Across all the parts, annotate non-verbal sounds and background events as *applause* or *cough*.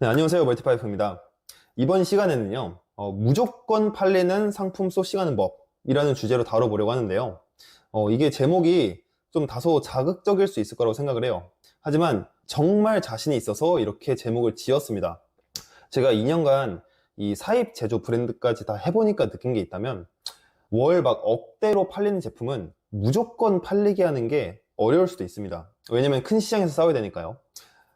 네, 안녕하세요. 멀티파이프입니다. 이번 시간에는요, 어, 무조건 팔리는 상품 소싱하는 법이라는 주제로 다뤄보려고 하는데요. 어, 이게 제목이 좀 다소 자극적일 수 있을 거라고 생각을 해요. 하지만 정말 자신이 있어서 이렇게 제목을 지었습니다. 제가 2년간 이 사입 제조 브랜드까지 다 해보니까 느낀 게 있다면, 월 막 억대로 팔리는 제품은 무조건 팔리게 하는 게 어려울 수도 있습니다. 왜냐면 큰 시장에서 싸워야 되니까요.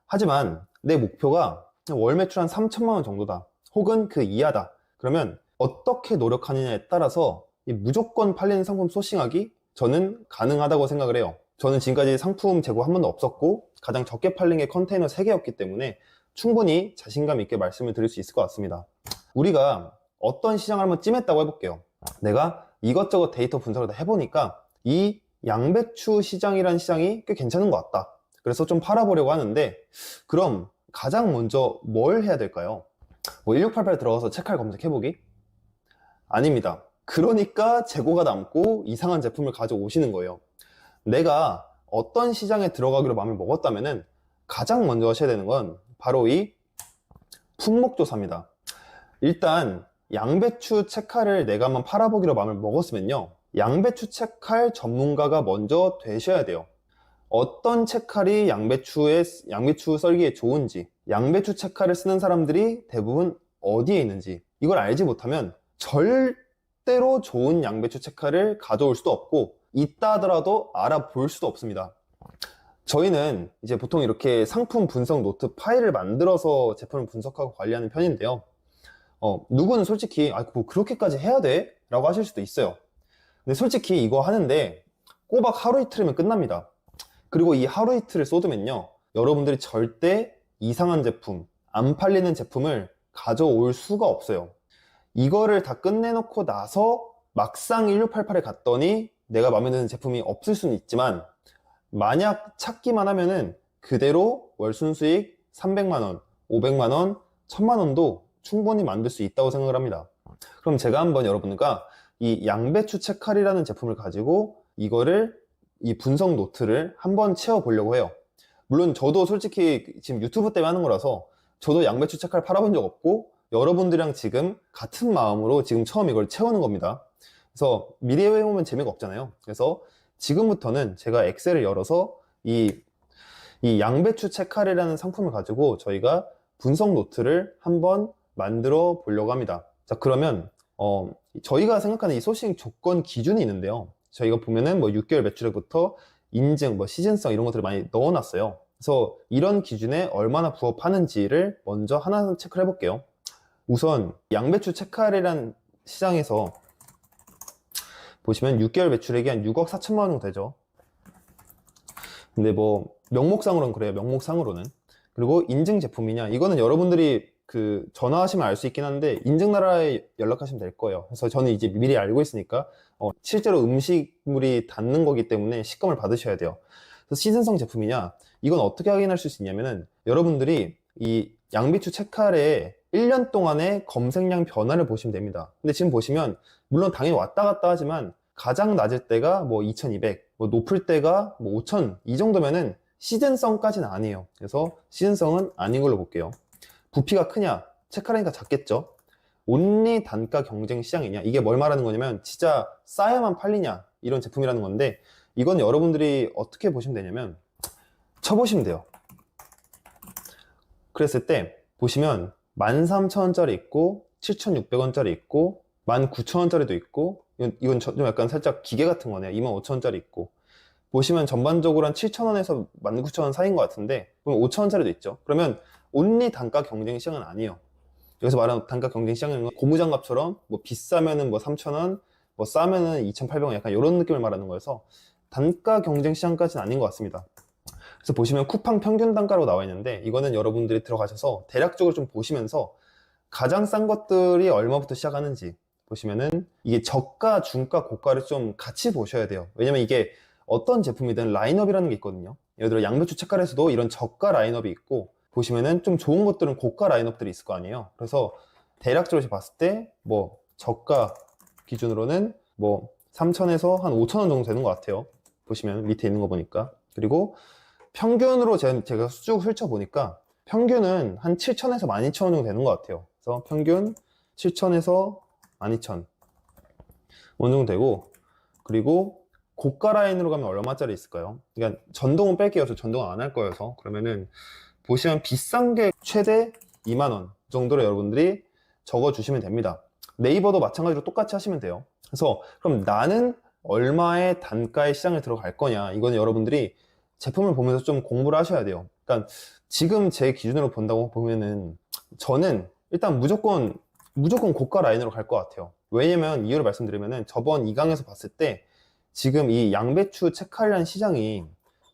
하지만 내 목표가 월 매출 한 3천만 원 정도다. 혹은 그 이하다. 그러면 어떻게 노력하느냐에 따라서 이 무조건 팔리는 상품 소싱하기 저는 가능하다고 생각을 해요. 저는 지금까지 상품 재고 한 번도 없었고 가장 적게 팔린 게 컨테이너 3개였기 때문에 충분히 자신감 있게 말씀을 드릴 수 있을 것 같습니다. 우리가 어떤 시장을 한번 찜했다고 해볼게요. 내가 이것저것 데이터 분석을 다 해보니까 이 양배추 시장이라는 시장이 꽤 괜찮은 것 같다. 그래서 좀 팔아보려고 하는데 그럼 가장 먼저 뭘 해야 될까요? 뭐 1688 들어가서 체크할 검색해보기? 아닙니다. 그러니까 재고가 남고 이상한 제품을 가져오시는 거예요. 내가 어떤 시장에 들어가기로 마음을 먹었다면은 가장 먼저 하셔야 되는 건 바로 이 품목조사입니다. 일단 양배추 체칼을 내가 한번 팔아보기로 마음을 먹었으면요. 양배추 체칼 전문가가 먼저 되셔야 돼요. 어떤 체칼이 양배추에, 양배추 썰기에 좋은지, 양배추 체칼을 쓰는 사람들이 대부분 어디에 있는지, 이걸 알지 못하면 절대로 좋은 양배추 체칼을 가져올 수도 없고, 있다 하더라도 알아볼 수도 없습니다. 저희는 이제 보통 이렇게 상품 분석 노트 파일을 만들어서 제품을 분석하고 관리하는 편인데요. 어, 누구는 솔직히, 아, 뭐 그렇게까지 해야 돼? 라고 하실 수도 있어요. 근데 솔직히 이거 하는데 꼬박 하루 이틀이면 끝납니다. 그리고 이 하루 이틀을 쏟으면요. 여러분들이 절대 이상한 제품, 안 팔리는 제품을 가져올 수가 없어요. 이거를 다 끝내놓고 나서 막상 1688에 갔더니 내가 마음에 드는 제품이 없을 수는 있지만 만약 찾기만 하면은 그대로 월 순수익 300만원, 500만원, 1000만원도 충분히 만들 수 있다고 생각을 합니다. 그럼 제가 한번 여러분과 이 양배추 체칼이라는 제품을 가지고 이거를 이 분석 노트를 한번 채워보려고 해요. 물론 저도 솔직히 지금 유튜브 때문에 하는 거라서 저도 양배추 체칼 팔아본 적 없고 여러분들이랑 지금 같은 마음으로 지금 처음 이걸 채우는 겁니다. 그래서 미리 해보면 재미가 없잖아요. 그래서 지금부터는 제가 엑셀을 열어서 이, 이 양배추 체칼이라는 상품을 가지고 저희가 분석 노트를 한번 만들어 보려고 합니다. 자, 그러면, 어, 저희가 생각하는 이 소싱 조건 기준이 있는데요. 저희가 보면은 뭐 6개월 매출액부터 인증, 뭐 시즌성 이런 것들을 많이 넣어놨어요. 그래서 이런 기준에 얼마나 부합하는지를 먼저 하나 체크를 해볼게요. 우선 양배추 체칼이라는 시장에서 보시면 6개월 매출액이 한 6억 4천만 원 정도 되죠. 근데 뭐 명목상으로는 그래요. 명목상으로는. 그리고 인증 제품이냐? 이거는 여러분들이 그 전화하시면 알 수 있긴 한데 인증 나라에 연락하시면 될 거예요. 그래서 저는 이제 미리 알고 있으니까 어, 실제로 음식물이 닿는 거기 때문에 식감을 받으셔야 돼요. 그래서 시즌성 제품이냐? 이건 어떻게 확인할 수 있냐면은 여러분들이 이 양배추 체칼에 1년 동안의 검색량 변화를 보시면 됩니다. 근데 지금 보시면 물론 당연히 왔다 갔다 하지만 가장 낮을 때가 뭐 2200, 뭐 높을 때가 뭐 5000 이 정도면은 시즌성까지는 아니에요. 그래서 시즌성은 아닌 걸로 볼게요. 부피가 크냐? 체크하니까 작겠죠? 온리 단가 경쟁 시장이냐? 이게 뭘 말하는 거냐면 진짜 싸야만 팔리냐? 이런 제품이라는 건데 이건 여러분들이 어떻게 보시면 되냐면 쳐보시면 돼요. 그랬을 때 보시면 13,000원짜리 있고 7,600원짜리 있고 19,000원짜리도 있고 이건, 이건 좀 약간 살짝 기계 같은 거네요. 25,000원짜리 있고 보시면 전반적으로 한 7,000원에서 19,000원 사이인 것 같은데 그럼 5,000원짜리도 있죠. 그러면 온리 단가 경쟁 시장은 아니에요. 여기서 말하는 단가 경쟁 시장은 고무장갑처럼 뭐 비싸면은 뭐 3,000원, 뭐 싸면은 2,800원 약간 이런 느낌을 말하는 거여서 단가 경쟁 시장까지는 아닌 것 같습니다. 그래서 보시면 쿠팡 평균 단가로 나와 있는데 이거는 여러분들이 들어가셔서 대략적으로 좀 보시면서 가장 싼 것들이 얼마부터 시작하는지 보시면은 이게 저가, 중가, 고가를 좀 같이 보셔야 돼요. 왜냐면 이게 어떤 제품이든 라인업이라는 게 있거든요. 예를 들어 양배추 책갈에서도 이런 저가 라인업이 있고 보시면은 좀 좋은 것들은 고가 라인업들이 있을 거 아니에요. 그래서 대략적으로 봤을 때 뭐 저가 기준으로는 뭐 3천에서 한 5천 원 정도 되는 것 같아요. 보시면 밑에 있는 거 보니까 그리고 평균으로 제가 쭉 훑어보니까 평균은 한 7천에서 12,000원 정도 되는 것 같아요. 그래서 평균 7천에서 12,000 어느 정도 되고 그리고 고가 라인으로 가면 얼마짜리 있을까요? 그러니까 전동은 뺄게요. 저 전동 안할 거여서 그러면은 보시면 비싼 게 최대 2만 원 정도로 여러분들이 적어 주시면 됩니다. 네이버도 마찬가지로 똑같이 하시면 돼요. 그래서 그럼 나는 얼마의 단가의 시장에 들어갈 거냐? 이거는 여러분들이 제품을 보면서 좀 공부를 하셔야 돼요. 그러니까 지금 제 기준으로 본다고 보면은 저는 일단 무조건 무조건 고가 라인으로 갈 것 같아요. 왜냐면 이유를 말씀드리면은 저번 2강에서 봤을 때 지금 이 양배추 체칼이라는 시장이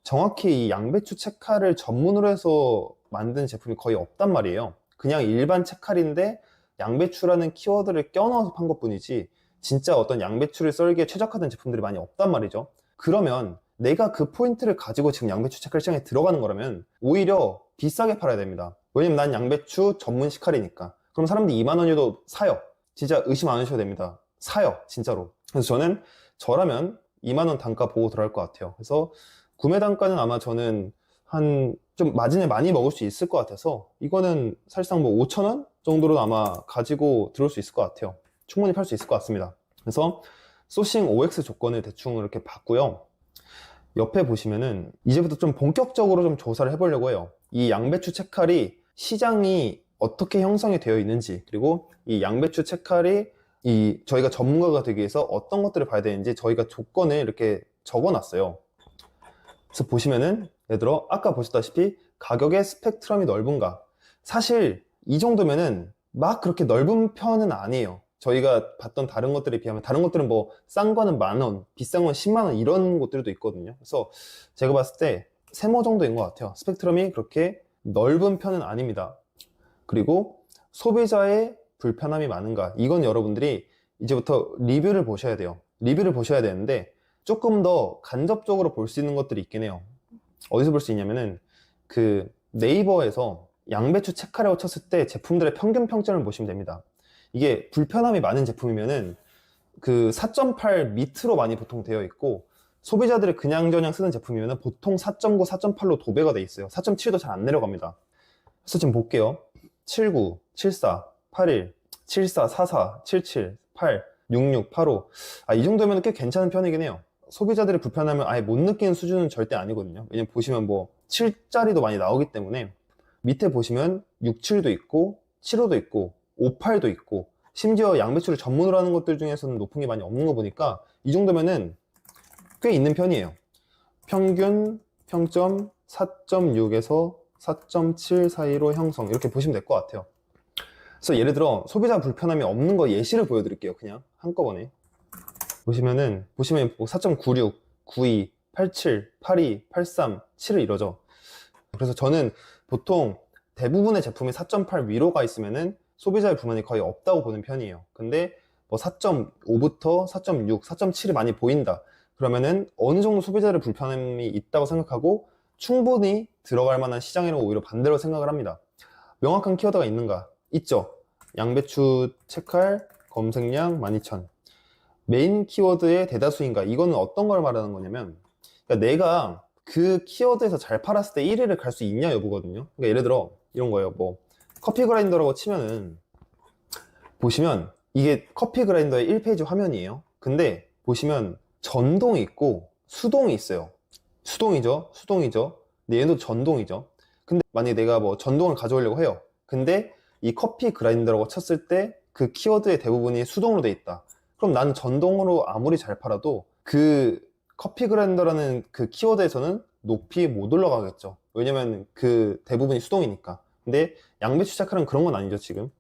정확히 이 양배추 체칼을 전문으로 해서 만든 제품이 거의 없단 말이에요. 그냥 일반 체칼인데 양배추라는 키워드를 껴넣어서 판 것뿐이지 진짜 어떤 양배추를 썰기에 최적화된 제품들이 많이 없단 말이죠. 그러면 내가 그 포인트를 가지고 지금 양배추 체칼 시장에 들어가는 거라면 오히려 비싸게 팔아야 됩니다. 왜냐면 난 양배추 전문 시칼이니까. 그럼 사람들이 2만 원이도 사요. 진짜 의심 안 하셔도 됩니다. 사요. 진짜로. 그래서 저는 저라면 2만 원 단가 보고 들어갈 것 같아요. 그래서 구매 단가는 아마 저는 한 좀 마진을 많이 먹을 수 있을 것 같아서 이거는 사실상 뭐 5천 원 정도로 아마 가지고 들어올 수 있을 것 같아요. 충분히 팔 수 있을 것 같습니다. 그래서 소싱 OX 조건을 대충 이렇게 봤고요. 옆에 보시면은 이제부터 좀 본격적으로 좀 조사를 해보려고 해요. 이 양배추 채칼이 시장이 어떻게 형성이 되어 있는지 그리고 이 양배추 채칼이 이 저희가 전문가가 되기 위해서 어떤 것들을 봐야 되는지 저희가 조건을 이렇게 적어놨어요. 그래서 보시면은 예를 들어 아까 보셨다시피 가격의 스펙트럼이 넓은가 사실 이 정도면은 막 그렇게 넓은 편은 아니에요. 저희가 봤던 다른 것들에 비하면 다른 것들은 뭐 싼 거는 만 원, 비싼 건 10만 원 이런 것들도 있거든요. 그래서 제가 봤을 때 세모 정도인 것 같아요. 스펙트럼이 그렇게 넓은 편은 아닙니다. 그리고 소비자의 불편함이 많은가? 이건 여러분들이 이제부터 리뷰를 보셔야 돼요. 리뷰를 보셔야 되는데 조금 더 간접적으로 볼 수 있는 것들이 있긴 해요. 어디서 볼 수 있냐면은 그 네이버에서 양배추 체카라고 쳤을 때 제품들의 평균 평점을 보시면 됩니다. 이게 불편함이 많은 제품이면은 그 4.8 밑으로 많이 보통 되어 있고 소비자들이 그냥저냥 쓰는 제품이면은 보통 4.9, 4.8로 도배가 돼 있어요. 4.7도 잘 안 내려갑니다. 그래서 지금 볼게요. 79, 74, 81, 74, 44, 77, 8, 66, 85. 아, 이 정도면 꽤 괜찮은 편이긴 해요. 소비자들의 불편함을 아예 못 느끼는 수준은 절대 아니거든요. 왜냐면 보시면 뭐 7짜리도 많이 나오기 때문에 밑에 보시면 67도 있고 75도 있고 58도 있고 심지어 양배추를 전문으로 하는 것들 중에서는 높은 게 많이 없는 거 보니까 이 정도면은 꽤 있는 편이에요. 평균 평점 4.6에서 4.7 사이로 형성 이렇게 보시면 될 것 같아요. 그래서 예를 들어 소비자 불편함이 없는 거 예시를 보여드릴게요. 그냥 한꺼번에 보시면은 보시면 뭐 4.96, 92, 87, 82, 83, 7을 이러죠. 그래서 저는 보통 대부분의 제품이 4.8 위로 가 있으면은 소비자의 불만이 거의 없다고 보는 편이에요. 근데 뭐 4.5부터 4.6, 4.7이 많이 보인다. 그러면은 어느 정도 소비자의 불편함이 있다고 생각하고 충분히 들어갈 만한 시장이라고 오히려 반대로 생각을 합니다. 명확한 키워드가 있는가? 있죠. 양배추 채칼 검색량 12,000. 메인 키워드의 대다수인가? 이거는 어떤 걸 말하는 거냐면 그러니까 내가 그 키워드에서 잘 팔았을 때 1위를 갈 수 있냐 여부거든요. 그러니까 예를 들어 이런 거예요. 뭐 커피 그라인더라고 치면은 보시면 이게 커피 그라인더의 1페이지 화면이에요. 근데 보시면 전동이 있고 수동이 있어요. 수동이죠. 수동이죠. 근데 얘도 전동이죠. 근데 만약에 내가 뭐 전동을 가져오려고 해요. 근데 이 커피 그라인더라고 쳤을 때 그 키워드의 대부분이 수동으로 돼 있다. 그럼 나는 전동으로 아무리 잘 팔아도 그 커피 그라인더라는 그 키워드에서는 높이 못 올라가겠죠. 왜냐면 그 대부분이 수동이니까. 근데 양배추 차칼은 그런 건 아니죠, 지금.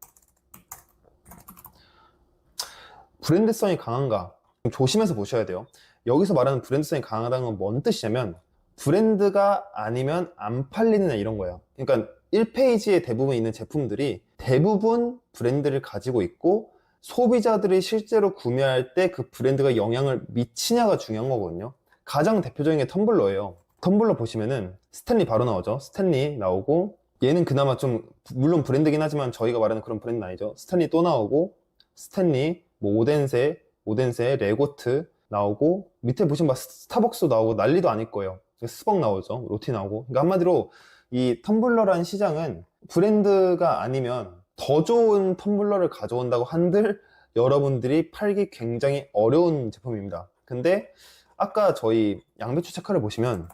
브랜드성이 강한가? 조심해서 보셔야 돼요. 여기서 말하는 브랜드성이 강하다는 건 뭔 뜻이냐면 브랜드가 아니면 안 팔리느냐 이런 거예요. 그러니까 1페이지에 대부분 있는 제품들이 대부분 브랜드를 가지고 있고 소비자들이 실제로 구매할 때 그 브랜드가 영향을 미치냐가 중요한 거거든요. 가장 대표적인 게 텀블러예요. 텀블러 보시면은 스탠리 바로 나오죠. 스탠리 나오고 얘는 그나마 좀 물론 브랜드긴 하지만 저희가 말하는 그런 브랜드는 아니죠. 스탠리 또 나오고 스탠리, 뭐 오덴세, 오덴세, 레고트 나오고 밑에 보시면 막 스타벅스 나오고 난리도 아닐 거예요. 스벅 나오죠. 로티 나오고. 그러니까 한마디로 이 텀블러라는 시장은 브랜드가 아니면 더 좋은 텀블러를 가져온다고 한들 여러분들이 팔기 굉장히 어려운 제품입니다. 근데 아까 저희 양배추 체크를 보시면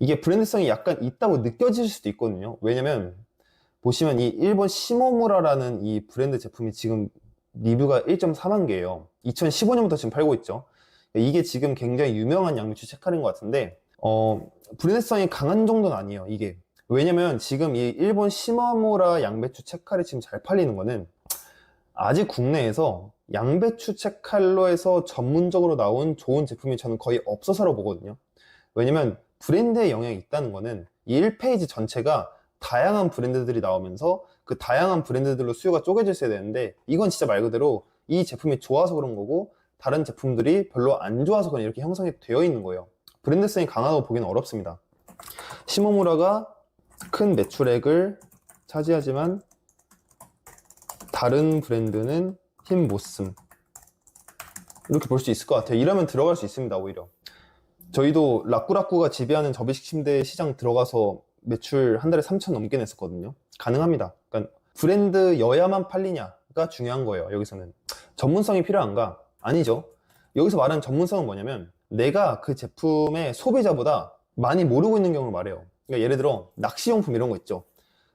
이게 브랜드성이 약간 있다고 느껴질 수도 있거든요. 왜냐면 보시면 이 일본 시모무라라는 이 브랜드 제품이 지금 리뷰가 1.4만 개예요. 2015년부터 지금 팔고 있죠. 이게 지금 굉장히 유명한 양배추 체카인 것 같은데 어, 브랜드성이 강한 정도는 아니에요. 이게 왜냐면 지금 이 일본 시모무라 양배추 체칼이 지금 잘 팔리는 거는 아직 국내에서 양배추 채칼로에서 전문적으로 나온 좋은 제품이 저는 거의 없어서라고 보거든요. 왜냐면 브랜드의 영향이 있다는 거는 이 1페이지 전체가 다양한 브랜드들이 나오면서 그 다양한 브랜드들로 수요가 쪼개져 있어야 되는데 이건 진짜 말 그대로 이 제품이 좋아서 그런 거고 다른 제품들이 별로 안 좋아서 그냥 이렇게 형성이 되어 있는 거예요. 브랜드성이 강하다고 보기는 어렵습니다. 시모무라가 큰 매출액을 차지하지만 다른 브랜드는 힘 못 쓴. 이렇게 볼 수 있을 것 같아요. 이러면 들어갈 수 있습니다, 오히려. 저희도 라꾸라꾸가 지배하는 접이식 침대 시장 들어가서 매출 한 달에 3천 넘게 냈었거든요. 가능합니다. 그러니까 브랜드 여야만 팔리냐가 중요한 거예요, 여기서는. 전문성이 필요한가? 아니죠. 여기서 말하는 전문성은 뭐냐면 내가 그 제품의 소비자보다 많이 모르고 있는 경우를 말해요. 그러니까 예를 들어 낚시용품 이런 거 있죠.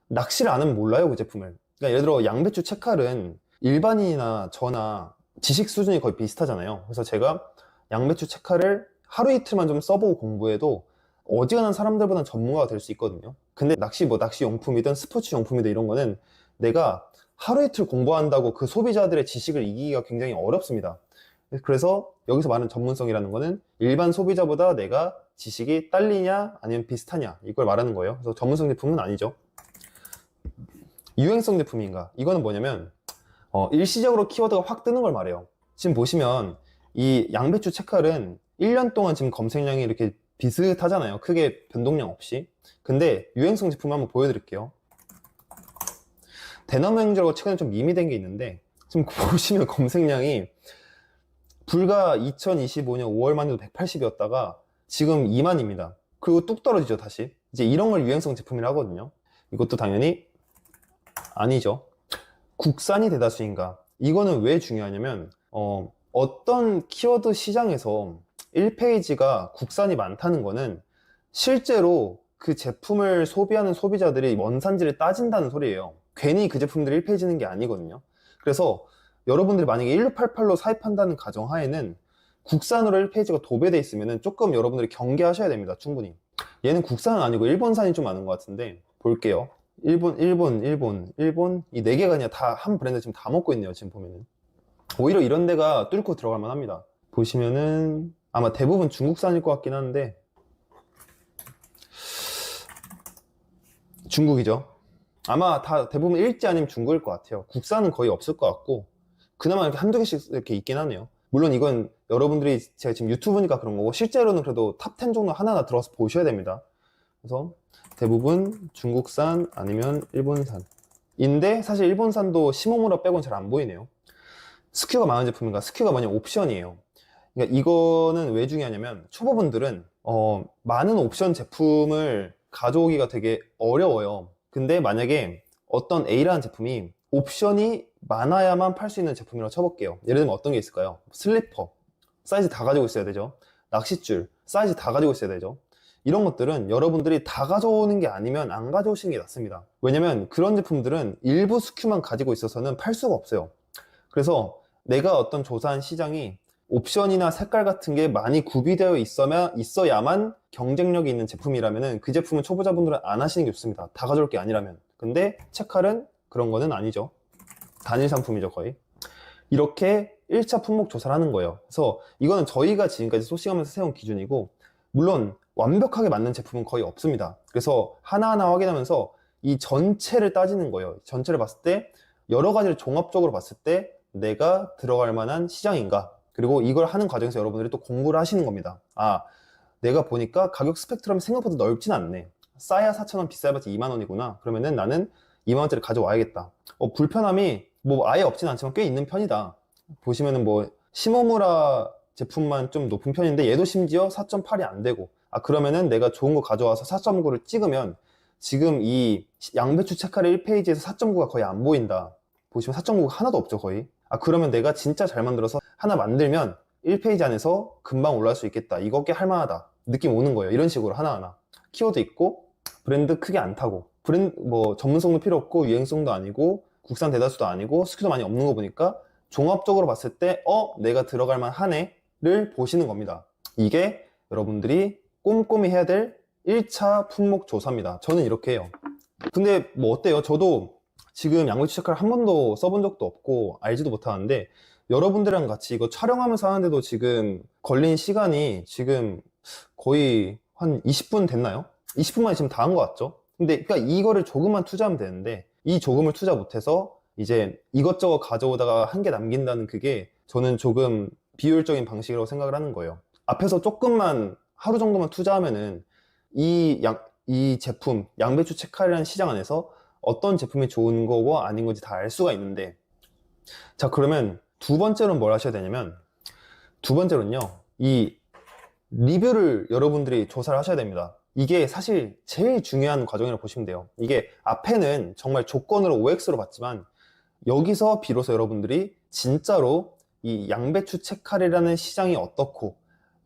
낚시를 안 하면 몰라요, 그 제품을. 그러니까 예를 들어 양배추 채칼은 일반인이나 저나 지식 수준이 거의 비슷하잖아요. 그래서 제가 양배추 채칼을 하루 이틀만 좀 써보고 공부해도 어지간한 사람들보다는 전문가가 될 수 있거든요. 근데 낚시 뭐 낚시 용품이든 스포츠 용품이든 이런 거는 내가 하루 이틀 공부한다고 그 소비자들의 지식을 이기기가 굉장히 어렵습니다. 그래서 여기서 말하는 전문성이라는 거는 일반 소비자보다 내가 지식이 딸리냐 아니면 비슷하냐 이걸 말하는 거예요. 그래서 전문성 제품은 아니죠. 유행성 제품인가? 이거는 뭐냐면 어, 일시적으로 키워드가 확 뜨는 걸 말해요. 지금 보시면 이 양배추 채칼은 1년 동안 지금 검색량이 이렇게 비슷하잖아요. 크게 변동량 없이. 근데 유행성 제품 한번 보여드릴게요. 대나무 행주라고 최근에 좀 밈이 된게 있는데 지금 *laughs* 보시면 검색량이 불과 2025년 5월만 해도 180이었다가 지금 2만입니다. 그리고 뚝 떨어지죠, 다시. 이제 이런 걸 유행성 제품이라 하거든요. 이것도 당연히 아니죠. 국산이 대다수인가? 이거는 왜 중요하냐면, 어, 어떤 키워드 시장에서 1페이지가 국산이 많다는 거는 실제로 그 제품을 소비하는 소비자들이 원산지를 따진다는 소리예요. 괜히 그 제품들이 1페이지는 게 아니거든요. 그래서 여러분들이 만약에 1688로 사입한다는 가정하에는 국산으로 1페이지가 도배돼 있으면 조금 여러분들이 경계하셔야 됩니다. 충분히. 얘는 국산은 아니고 일본산이 좀 많은 것 같은데 볼게요. 일본, 일본, 일본, 일본 이 네 개가 그냥 다 한 브랜드 지금 다 먹고 있네요. 지금 보면은. 오히려 이런 데가 뚫고 들어갈 만합니다. 보시면은 아마 대부분 중국산일 것 같긴 한데 중국이죠. 아마 다 대부분 일지 아니면 중국일 것 같아요. 국산은 거의 없을 것 같고 그나마 이렇게 한두 개씩 이렇게 있긴 하네요. 물론 이건 여러분들이 제가 지금 유튜브니까 그런 거고 실제로는 그래도 탑 10 정도 하나하나 들어가서 보셔야 됩니다. 그래서 대부분 중국산 아니면 일본산. 인데 사실 일본산도 시모무라 빼곤 잘 안 보이네요. 스큐가 많은 제품인가? 스큐가 뭐냐 옵션이에요. 그러니까 이거는 왜 중요하냐면 초보분들은 어, 많은 옵션 제품을 가져오기가 되게 어려워요. 근데 만약에 어떤 A라는 제품이 옵션이 많아야만 팔 수 있는 제품이라고 쳐볼게요. 예를 들면 어떤 게 있을까요? 슬리퍼. 사이즈 다 가지고 있어야 되죠. 낚싯줄. 사이즈 다 가지고 있어야 되죠. 이런 것들은 여러분들이 다 가져오는 게 아니면 안 가져오시는 게 낫습니다. 왜냐면 그런 제품들은 일부 스큐만 가지고 있어서는 팔 수가 없어요. 그래서 내가 어떤 조사한 시장이 옵션이나 색깔 같은 게 많이 구비되어 있어야, 있어야만 경쟁력이 있는 제품이라면 그 제품은 초보자분들은 안 하시는 게 좋습니다. 다 가져올 게 아니라면. 근데 체칼은 그런 거는 아니죠. 단일 상품이죠, 거의. 이렇게 1차 품목 조사를 하는 거예요. 그래서 이거는 저희가 지금까지 소싱하면서 세운 기준이고, 물론 완벽하게 맞는 제품은 거의 없습니다. 그래서 하나하나 확인하면서 이 전체를 따지는 거예요. 전체를 봤을 때 여러 가지를 종합적으로 봤을 때 내가 들어갈 만한 시장인가? 그리고 이걸 하는 과정에서 여러분들이 또 공부를 하시는 겁니다. 아, 내가 보니까 가격 스펙트럼이 생각보다 넓진 않네. 싸야 4,000원, 비싸봤자 2만원이구나. 그러면은 나는 2만원짜리 가져와야겠다. 어, 불편함이 뭐 아예 없진 않지만 꽤 있는 편이다. 보시면은 뭐 시모무라 제품만 좀 높은 편인데 얘도 심지어 4.8이 안 되고. 아 그러면은 내가 좋은 거 가져와서 4.9를 찍으면 지금 이 양배추 체카르 1페이지에서 4.9가 거의 안 보인다. 보시면 4.9가 하나도 없죠 거의. 아 그러면 내가 진짜 잘 만들어서 하나 만들면 1페이지 안에서 금방 올라갈 수 있겠다. 이거 꽤 할만하다. 느낌 오는 거예요. 이런 식으로 하나하나. 키워드 있고 브랜드 크게 안 타고. 브랜드 뭐 전문성도 필요 없고 유행성도 아니고 국산 대다수도 아니고 스큐도 많이 없는 거 보니까 종합적으로 봤을 때 어 내가 들어갈 만하네를 보시는 겁니다 이게 여러분들이 꼼꼼히 해야 될 1차 품목 조사입니다 저는 이렇게 해요 근데 뭐 어때요 저도 지금 양배추 체크를 한 번도 써본 적도 없고 알지도 못하는데 여러분들이랑 같이 이거 촬영하면서 하는데도 지금 걸린 시간이 지금 거의 한 20분 됐나요? 20분 만에 지금 다 한 것 같죠? 근데 그러니까 이거를 조금만 투자하면 되는데 이 조금을 투자 못해서 이제 이것저것 가져오다가 한 개 남긴다는 그게 저는 조금 비효율적인 방식이라고 생각을 하는 거예요. 앞에서 조금만 하루 정도만 투자하면은 이 양, 이 제품 양배추 체카리라는 시장 안에서 어떤 제품이 좋은 거고 아닌 건지 다 알 수가 있는데 자 그러면 두 번째로는 뭘 하셔야 되냐면 두 번째로는요 이 리뷰를 여러분들이 조사를 하셔야 됩니다 이게 사실 제일 중요한 과정이라고 보시면 돼요. 이게 앞에는 정말 조건으로 OX로 봤지만 여기서 비로소 여러분들이 진짜로 이 양배추 체카리라는 시장이 어떻고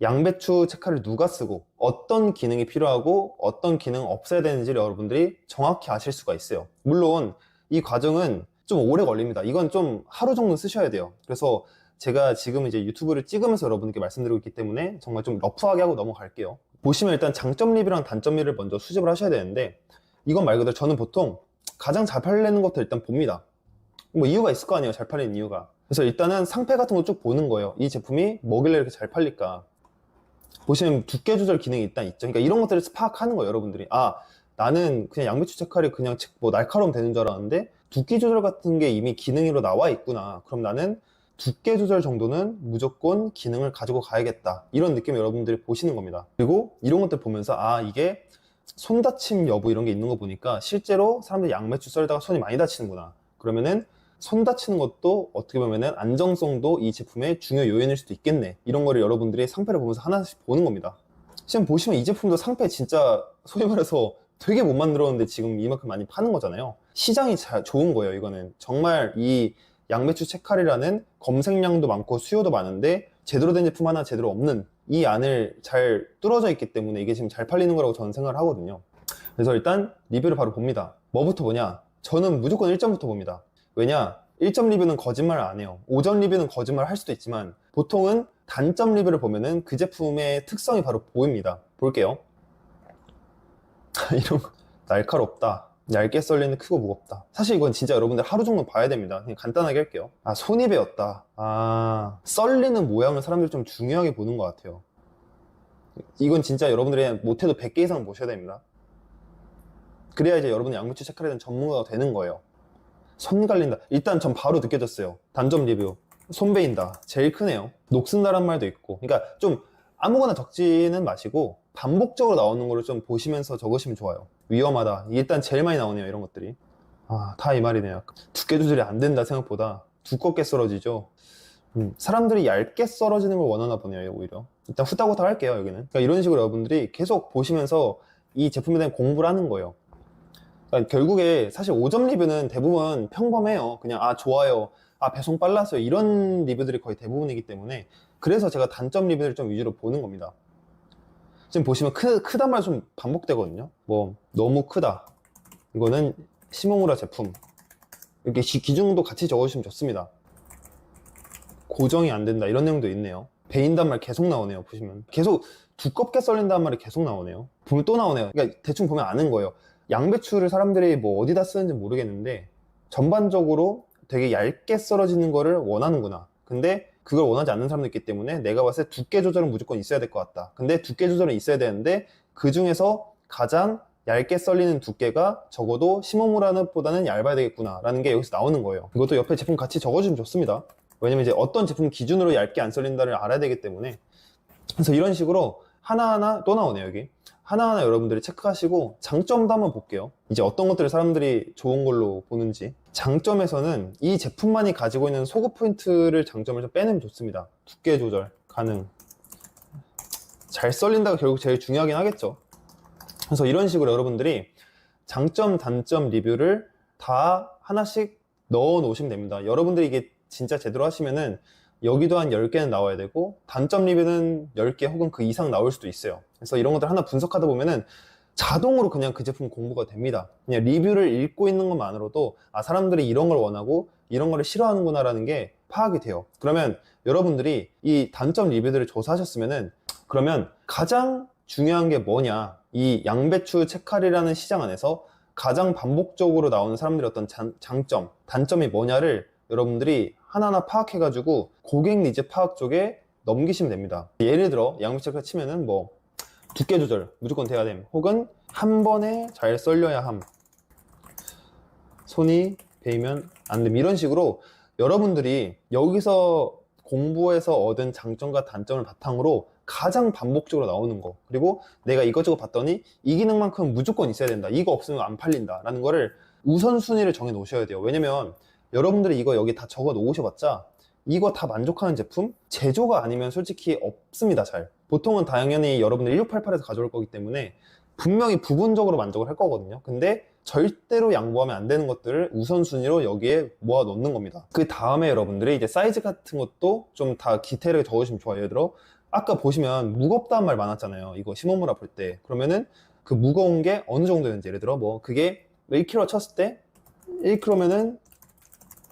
양배추 체카를 누가 쓰고 어떤 기능이 필요하고 어떤 기능 없애야 되는지를 여러분들이 정확히 아실 수가 있어요. 물론 이 과정은 좀 오래 걸립니다. 이건 좀 하루 정도 쓰셔야 돼요. 그래서 제가 지금 이제 유튜브를 찍으면서 여러분께 말씀드리고 있기 때문에 정말 좀 러프하게 하고 넘어갈게요 보시면 일단 장점 리뷰랑 단점 리뷰를 먼저 수집을 하셔야 되는데 이건 말 그대로 저는 보통 가장 잘 팔리는 것들 일단 봅니다 뭐 이유가 있을 거 아니에요 잘 팔리는 이유가 그래서 일단은 상패 같은 거 쭉 보는 거예요 이 제품이 뭐길래 이렇게 잘 팔릴까 보시면 두께 조절 기능이 일단 있죠. 그러니까 이런 것들을 파악하는 거예요, 여러분들이. 아, 나는 그냥 양배추 체칼이 그냥 뭐 날카로움 되는 줄 알았는데 두께 조절 같은 게 이미 기능으로 나와 있구나. 그럼 나는 두께 조절 정도는 무조건 기능을 가지고 가야겠다. 이런 느낌 여러분들이 보시는 겁니다. 그리고 이런 것들 보면서 아, 이게 손 다침 여부 이런 게 있는 거 보니까 실제로 사람들이 양배추 썰다가 손이 많이 다치는구나. 그러면은 손 다치는 것도 어떻게 보면은 안정성도 이 제품의 중요 요인일 수도 있겠네. 이런 거를 여러분들이 상패를 보면서 하나씩 보는 겁니다. 지금 보시면 이 제품도 상패 진짜 소위 말해서 되게 못 만들었는데 지금 이만큼 많이 파는 거잖아요. 시장이 잘 좋은 거예요, 이거는. 정말 이 양배추 체칼이라는 검색량도 많고 수요도 많은데 제대로 된 제품 하나 제대로 없는 이 안을 잘 뚫어져 있기 때문에 이게 지금 잘 팔리는 거라고 저는 생각을 하거든요. 그래서 일단 리뷰를 바로 봅니다. 뭐부터 보냐? 저는 무조건 1점부터 봅니다. 왜냐? 1점 리뷰는 거짓말 안 해요. 5점 리뷰는 거짓말 할 수도 있지만 보통은 단점 리뷰를 보면은 그 제품의 특성이 바로 보입니다. 볼게요. *laughs* 이런 거. 날카롭다. 얇게 썰리는 크고 무겁다. 사실 이건 진짜 여러분들 하루 정도 봐야 됩니다. 그냥 간단하게 할게요. 아, 손이 베었다. 아, 썰리는 모양을 사람들이 좀 중요하게 보는 것 같아요. 이건 진짜 여러분들이 못해도 100개 이상 보셔야 됩니다. 그래야 이제 여러분이 양배추 체크에 대한 전문가가 되는 거예요. 손 갈린다. 일단 전 바로 느껴졌어요. 단점 리뷰. 손 베인다. 제일 크네요. 녹슨다란 말도 있고. 그러니까 좀 아무거나 적지는 마시고 반복적으로 나오는 거를 좀 보시면서 적으시면 좋아요. 위험하다. 일단 제일 많이 나오네요. 이런 것들이. 아, 다 이 말이네요. 두께 조절이 안 된다 생각보다 두껍게 썰어지죠. 음, 사람들이 얇게 썰어지는 걸 원하나 보네요. 오히려. 일단 후딱후딱 할게요. 여기는. 그러니까 이런 식으로 여러분들이 계속 보시면서 이 제품에 대한 공부를 하는 거예요. 그러니까 결국에 사실 5점 리뷰는 대부분 평범해요. 그냥 아 좋아요. 아 배송 빨랐어요. 이런 리뷰들이 거의 대부분이기 때문에 그래서 제가 단점 리뷰를 좀 위주로 보는 겁니다. 지금 보시면 크, 크단 말 좀 반복되거든요. 뭐 너무 크다. 이거는 시모무라 제품. 이렇게 기- 기준도 같이 적어주시면 좋습니다. 고정이 안 된다 이런 내용도 있네요. 베인단 말 계속 나오네요. 보시면 계속 두껍게 썰린다는 말이 계속 나오네요. 보면 또 나오네요. 그러니까 대충 보면 아는 거예요. 양배추를 사람들이 뭐 어디다 쓰는지 모르겠는데 전반적으로 되게 얇게 썰어지는 거를 원하는구나. 근데 그걸 원하지 않는 사람도 있기 때문에 내가 봤을 때 두께 조절은 무조건 있어야 될 것 같다. 근데 두께 조절은 있어야 되는데 그 중에서 가장 얇게 썰리는 두께가 적어도 시모무라는보다는 얇아야 되겠구나 라는 게 여기서 나오는 거예요. 이것도 옆에 제품 같이 적어주면 좋습니다. 왜냐면 이제 어떤 제품 기준으로 얇게 안 썰린다를 알아야 되기 때문에 그래서 이런 식으로 하나하나 또 나오네요 여기 하나하나 여러분들이 체크하시고 장점도 한번 볼게요 이제 어떤 것들을 사람들이 좋은 걸로 보는지 장점에서는 이 제품만이 가지고 있는 소급 포인트를 장점을 좀 빼내면 좋습니다 두께 조절 가능 잘 썰린다가 결국 제일 중요하긴 하겠죠. 그래서 이런 식으로 여러분들이 장점, 단점 리뷰를 다 하나씩 넣어 놓으시면 됩니다. 여러분들이 이게 진짜 제대로 하시면은 여기도 한 10개는 나와야 되고 단점 리뷰는 10개 혹은 그 이상 나올 수도 있어요. 그래서 이런 것들 하나 분석하다 보면은 자동으로 그냥 그 제품 공부가 됩니다. 그냥 리뷰를 읽고 있는 것만으로도 아 사람들이 이런 걸 원하고 이런 거를 싫어하는구나라는 게 파악이 돼요. 그러면 여러분들이 이 단점 리뷰들을 조사하셨으면은 그러면 가장 중요한 게 뭐냐 이 양배추 채칼이라는 시장 안에서 가장 반복적으로 나오는 사람들의 어떤 장, 장점, 단점이 뭐냐를 여러분들이 하나하나 파악해가지고 고객 니즈 파악 쪽에 넘기시면 됩니다. 예를 들어 양배추 채칼 치면은 뭐 두께 조절 무조건 돼야 됨. 혹은 한 번에 잘 썰려야 함. 손이 베이면 안 됨. 이런 식으로 여러분들이 여기서 공부해서 얻은 장점과 단점을 바탕으로 가장 반복적으로 나오는 거. 그리고 내가 이것저것 봤더니 이 기능만큼 무조건 있어야 된다. 이거 없으면 안 팔린다 라는 거를 우선순위를 정해 놓으셔야 돼요. 왜냐면 여러분들이 이거 여기 다 적어 놓으셔봤자 이거 다 만족하는 제품? 제조가 아니면 솔직히 없습니다 잘 보통은 당연히 여러분들 1688에서 가져올 거기 때문에 분명히 부분적으로 만족을 할 거거든요. 근데 절대로 양보하면 안 되는 것들을 우선순위로 여기에 모아 놓는 겁니다. 그 다음에 여러분들이 이제 사이즈 같은 것도 좀 다 디테일하게 적으시면 좋아요. 예를 들어 아까 보시면 무겁다는 말 많았잖아요. 이거 심호물 아플 때. 그러면은 그 무거운 게 어느 정도였는지 예를 들어 뭐 그게 1kg 쳤을 때 1kg면은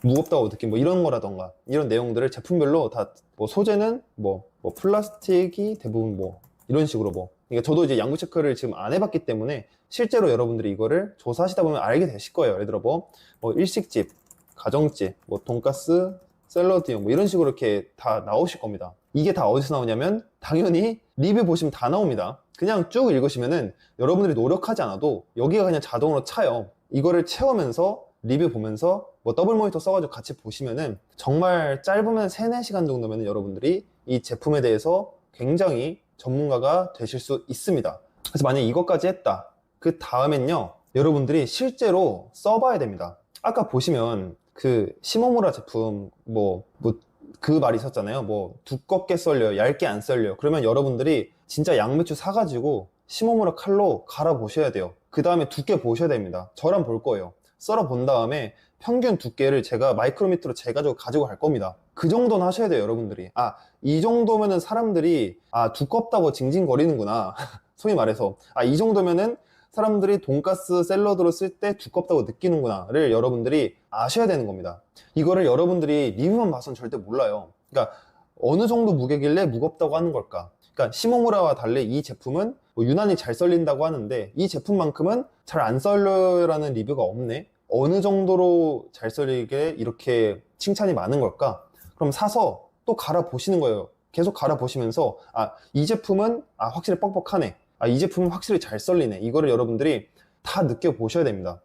무겁다고 느낀 뭐 이런 거라던가. 이런 내용들을 제품별로 다 뭐 소재는 뭐, 뭐 플라스틱이 대부분 뭐 이런 식으로 뭐 그러니까 저도 이제 양구 체크를 지금 안 해봤기 때문에 실제로 여러분들이 이거를 조사하시다 보면 알게 되실 거예요. 예를 들어 뭐, 뭐 일식집 가정집 뭐 돈가스 샐러드용 뭐 이런 식으로 이렇게 다 나오실 겁니다. 이게 다 어디서 나오냐면 당연히 리뷰 보시면 다 나옵니다. 그냥 쭉 읽으시면은 여러분들이 노력하지 않아도 여기가 그냥 자동으로 차요. 이거를 채우면서 리뷰 보면서 뭐 더블 모니터 써가지고 같이 보시면은 정말 짧으면 3, 4시간 정도면 여러분들이 이 제품에 대해서 굉장히 전문가가 되실 수 있습니다. 그래서 만약에 이것까지 했다. 그 다음엔요, 여러분들이 실제로 써봐야 됩니다. 아까 보시면 그 시모무라 제품 뭐, 뭐, 그 말이 있었잖아요. 뭐, 두껍게 썰려요. 얇게 안 썰려요. 그러면 여러분들이 진짜 양배추 사가지고 시모무라 칼로 갈아 보셔야 돼요. 그 다음에 두께 보셔야 됩니다. 저랑 볼 거예요. 썰어 본 다음에 평균 두께를 제가 마이크로미터로 재가지고 가지고 갈 겁니다. 그 정도는 하셔야 돼요, 여러분들이. 아, 이 정도면은 사람들이 아, 두껍다고 징징거리는구나. *laughs* 소위 말해서. 아, 이 정도면은 사람들이 돈가스 샐러드로 쓸 때 두껍다고 느끼는구나를 여러분들이 아셔야 되는 겁니다. 이거를 여러분들이 리뷰만 봐서는 절대 몰라요. 그러니까 어느 정도 무게길래 무겁다고 하는 걸까? 그러니까 시모무라와 달리 이 제품은 뭐 유난히 잘 썰린다고 하는데 이 제품만큼은 잘 안 썰려라는 리뷰가 없네. 어느 정도로 잘 썰리게 이렇게 칭찬이 많은 걸까? 그럼 사서 또 갈아 보시는 거예요. 계속 갈아 보시면서 아, 이 제품은 아, 확실히 뻑뻑하네. 아, 이 제품은 확실히 잘 썰리네. 이거를 여러분들이 다 느껴 보셔야 됩니다.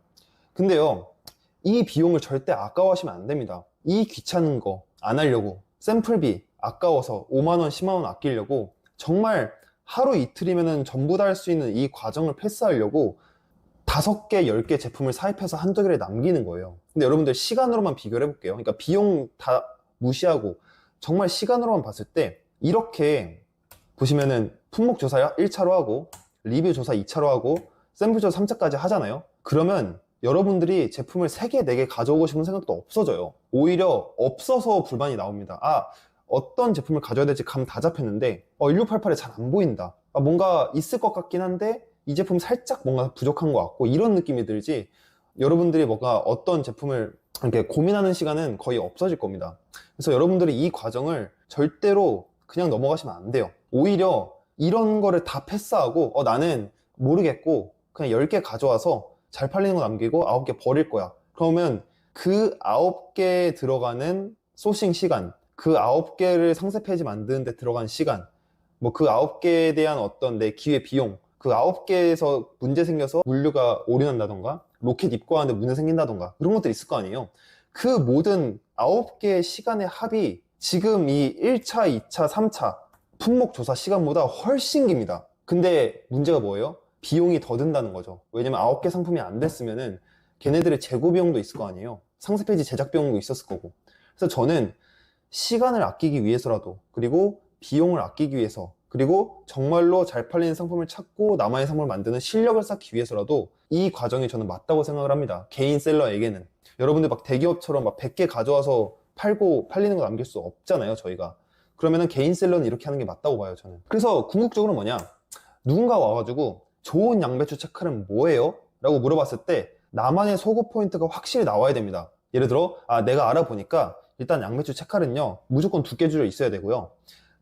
근데요, 이 비용을 절대 아까워하시면 안 됩니다. 이 귀찮은 거 안 하려고 샘플비 아까워서 5만원, 10만원 아끼려고 정말 하루 이틀이면 전부 다 할 수 있는 이 과정을 패스하려고 다섯 개, 열 개 제품을 사입해서 한두 개를 남기는 거예요. 근데 여러분들 시간으로만 비교를 해볼게요. 그러니까 비용 다 무시하고 정말 시간으로만 봤을 때 이렇게 보시면은 품목 조사 1차로 하고 리뷰 조사 2차로 하고 샘플 조사 3차까지 하잖아요. 그러면 여러분들이 제품을 3개, 4개 가져오고 싶은 생각도 없어져요. 오히려 없어서 불만이 나옵니다. 아, 어떤 제품을 가져야 될지 감 다 잡혔는데 어, 1688에 잘 안 보인다. 아, 뭔가 있을 것 같긴 한데 이 제품 살짝 뭔가 부족한 것 같고 이런 느낌이 들지 여러분들이 뭔가 어떤 제품을 이렇게 고민하는 시간은 거의 없어질 겁니다. 그래서 여러분들이 이 과정을 절대로 그냥 넘어가시면 안 돼요. 오히려 이런 거를 다 패스하고 어, 나는 모르겠고 그냥 10개 가져와서 잘 팔리는 거 남기고 9개 버릴 거야. 그러면 그 9개 들어가는 소싱 시간, 그 9개를 상세 페이지 만드는 데 들어간 시간, 뭐 그 9개에 대한 어떤 내 기회 비용, 그 9개에서 문제 생겨서 물류가 오류난다던가 로켓 입고하는데 문제 생긴다던가 그런 것들이 있을 거 아니에요. 그 모든 9개의 시간의 합이 지금 이 1차, 2차, 3차 품목 조사 시간보다 훨씬 깁니다. 근데 문제가 뭐예요? 비용이 더 든다는 거죠. 왜냐면 9개 상품이 안 됐으면은 걔네들의 재고 비용도 있을 거 아니에요. 상세 페이지 제작 비용도 있었을 거고. 그래서 저는 시간을 아끼기 위해서라도 그리고 비용을 아끼기 위해서 그리고 정말로 잘 팔리는 상품을 찾고 남아의 상품을 만드는 실력을 쌓기 위해서라도 이 과정이 저는 맞다고 생각을 합니다. 개인 셀러에게는. 여러분들 막 대기업처럼 막 100개 가져와서 팔고 팔리는 거 남길 수 없잖아요, 저희가. 그러면은 개인 셀러는 이렇게 하는 게 맞다고 봐요, 저는. 그래서 궁극적으로 뭐냐? 누군가 와가지고 좋은 양배추 체크는 뭐예요? 라고 물어봤을 때 나만의 소구 포인트가 확실히 나와야 됩니다. 예를 들어, 아, 내가 알아보니까 일단 양배추 채칼은요, 무조건 두께줄로 있어야 되고요.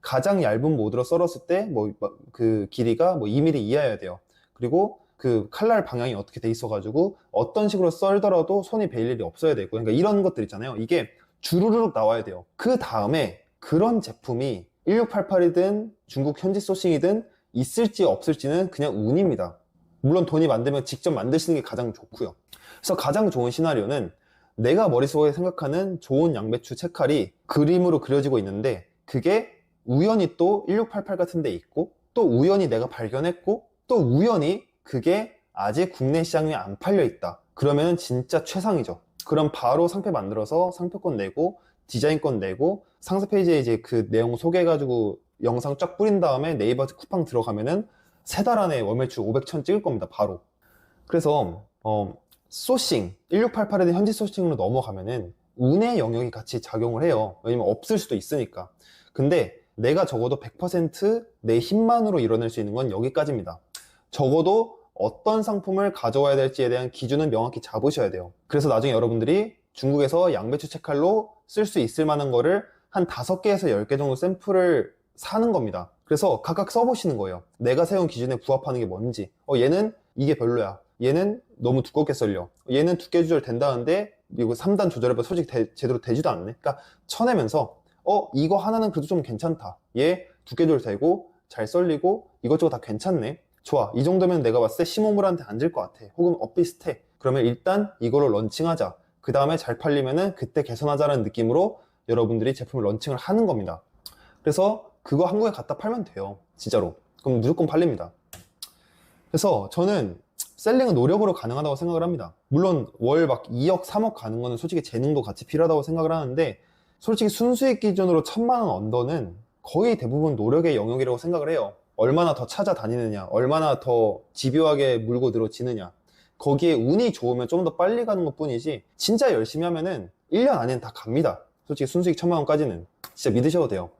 가장 얇은 모드로 썰었을 때, 뭐, 그 길이가 뭐 2mm 이하여야 돼요. 그리고 그 칼날 방향이 어떻게 돼 있어가지고 어떤 식으로 썰더라도 손이 베일 일이 없어야 되고, 그러니까 이런 것들 있잖아요. 이게 주르륵 나와야 돼요. 그 다음에 그런 제품이 1688이든 중국 현지 소싱이든 있을지 없을지는 그냥 운입니다. 물론 돈이 많으면 직접 만드시는 게 가장 좋고요. 그래서 가장 좋은 시나리오는 내가 머릿속에 생각하는 좋은 양배추 채칼이 그림으로 그려지고 있는데 그게 우연히 또 1688 같은 데 있고 또 우연히 내가 발견했고 또 우연히 그게 아직 국내 시장에 안 팔려 있다. 그러면 진짜 최상이죠. 그럼 바로 상표 만들어서 상표권 내고 디자인권 내고 상세 페이지에 이제 그 내용 소개해가지고 영상 쫙 뿌린 다음에 네이버 쿠팡 들어가면은 세 달 안에 월매출 500천 찍을 겁니다. 바로. 그래서 어, 소싱 1688에 현지 소싱으로 넘어가면은 운의 영역이 같이 작용을 해요. 왜냐면 없을 수도 있으니까. 근데 내가 적어도 100%내 힘만으로 이뤄낼 수 있는 건 여기까지입니다. 적어도 어떤 상품을 가져와야 될지에 대한 기준은 명확히 잡으셔야 돼요. 그래서 나중에 여러분들이 중국에서 양배추 채칼로 쓸 수 있을 만한 거를 한 5개에서 10개 정도 샘플을 사는 겁니다. 그래서 각각 써보시는 거예요. 내가 세운 기준에 부합하는 게 뭔지. 어, 얘는 이게 별로야. 얘는 너무 두껍게 썰려. 얘는 두께 조절 된다는데 이거 3단 조절해봐 솔직히 대- 제대로 되지도 않네. 그러니까 쳐내면서 어 이거 하나는 그래도 좀 괜찮다. 얘 두께 조절 되고 잘 썰리고 이것저것 다 괜찮네. 좋아. 이 정도면 내가 봤을 때 시모물한테 앉을 것 같아. 혹은 엇비슷해. 그러면 일단 이거로 런칭하자. 그 다음에 잘 팔리면은 그때 개선하자라는 느낌으로 여러분들이 제품을 런칭을 하는 겁니다. 그래서 그거 한국에 갖다 팔면 돼요. 진짜로. 그럼 무조건 팔립니다. 그래서 저는 셀링은 노력으로 가능하다고 생각을 합니다. 물론 월 막 2억, 3억 가는 거는 솔직히 재능도 같이 필요하다고 생각을 하는데 솔직히 순수익 기준으로 천만 원 언더는 거의 대부분 노력의 영역이라고 생각을 해요. 얼마나 더 찾아다니느냐, 얼마나 더 집요하게 물고 늘어지느냐. 거기에 운이 좋으면 좀 더 빨리 가는 것 뿐이지 진짜 열심히 하면은 1년 안에는 다 갑니다. 솔직히 순수익 천만 원까지는 진짜 믿으셔도 돼요.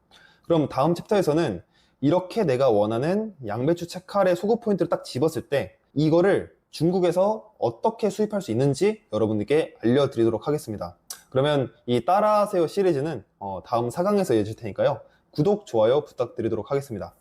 그럼 다음 챕터에서는 이렇게 내가 원하는 양배추 채칼의 소구 포인트를 딱 집었을 때 이거를 중국에서 어떻게 수입할 수 있는지 여러분들께 알려드리도록 하겠습니다. 그러면 이 따라하세요 시리즈는 어, 다음 4강에서 이어질 테니까요. 구독, 좋아요 부탁드리도록 하겠습니다.